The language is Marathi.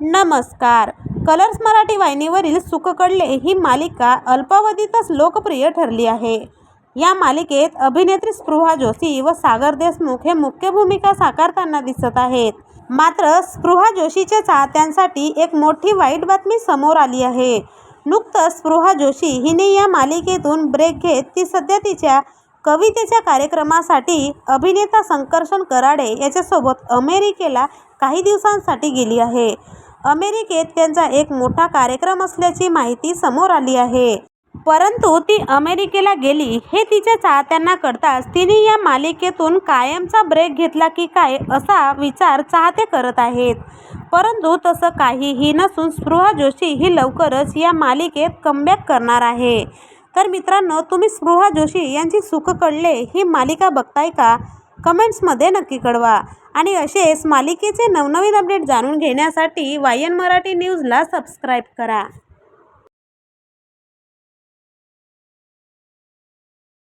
नमस्कार. कलर्स मराठी वाहिनीवरील सुखकडले ही मालिका अल्पावधीतच लोकप्रिय ठरली आहे. या मालिकेत अभिनेत्री स्पृहा जोशी व सागर देशमुख हे मुख्य भूमिका साकारताना दिसत आहेत. मात्र स्पृहा जोशीच्या चाहत्यांसाठी एक मोठी वाईट बातमी समोर आली आहे. नुकतंच स्पृहा जोशी हिने या मालिकेतून ब्रेक घेत ती सध्या तिच्या कवितेच्या कार्यक्रमासाठी अभिनेता संकर्षण कराडे याच्यासोबत अमेरिकेला काही दिवसांसाठी गेली आहे. अमेरिकेत त्यांचा एक मोठा कार्यक्रम असल्याची माहिती समोर आली आहे. परंतु ती अमेरिकेला गेली हे तिच्या चाहत्यांना कळताच तिने या मालिकेतून कायमचा ब्रेक घेतला की काय असा विचार चाहते करत आहेत. परंतु तसं काहीही नसून स्पृहा जोशी ही लवकरच या मालिकेत कमबॅक करणार आहे. तर मित्रांनो तुम्ही स्पृहा जोशी यांची सुख कळले ही मालिका बघताय का? कमेंट्समध्ये नक्की कळवा. आणि असेच मालिकेचे नवनवीन अपडेट जाणून घेण्यासाठी वायन मराठी न्यूजला सबस्क्राईब करा.